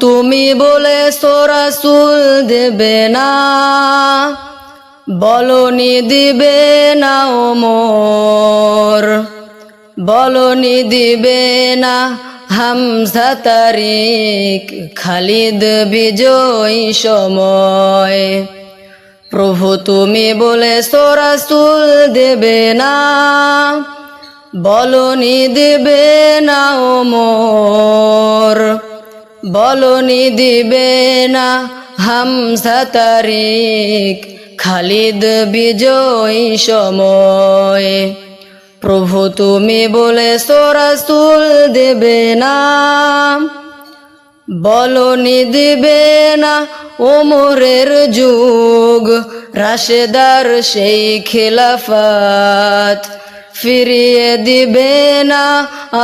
তুমি বলে সোরাসুল দেবে না। বলনি দিবে না ওমর। বলনি দিবে না হামসা তারিক, খালিদ বিজয়ী সময়। প্রভু তুমি বলে সোরাসুল দেবে না। বলনি দেবে না ওমর। বলনি দিবে না হামসা তারিক খালিদ বিজয়ী সময়। প্রভু তুমি বলে সোরাসুল দেবে না। বলনি দিবে না ওমরের যুগ, রাশেদার সেই খেলাফাত। ফিরিয়ে দিবে না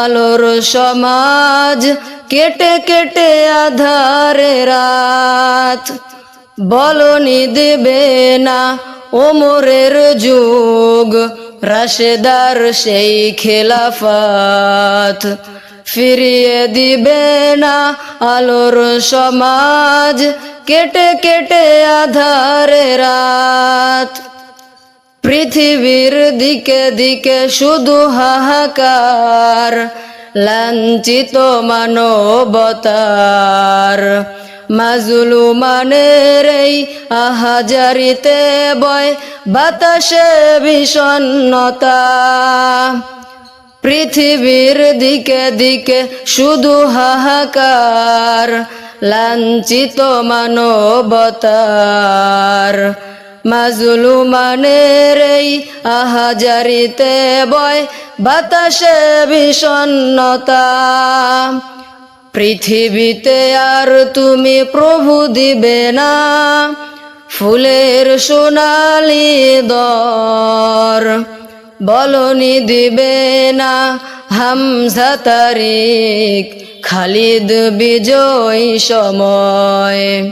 আলোর সমাজ। কেটে কেটে আধারে রাত। বলনি দেবে না ওমরের যুগ, রাশেদার সেই খেলাফাত। ফিরিয়ে দিবে না আলোর সমাজ, কেটে কেটে আধারে রাত। পৃথিবীর দিকে দিকে শুধু হাহাকার, লাঞ্ছিত মানবতার। মাজলুমানের এই আহাজারিতে বয় বাতাসে বিষণ্ণতা। পৃথিবীর দিকে দিকে শুধু হাহাকার, লাঞ্ছিত মানবতার। মাজলুমানের এই আহাজারিতে বয়, বাতাসে বিষণ্ণতা। পৃথিবীতে আর তুমি প্রভু দিবে না, ফুলের সোনালি দর। বলনি দিবে না হামজা তারিক, খালিদ বিজয় সময়।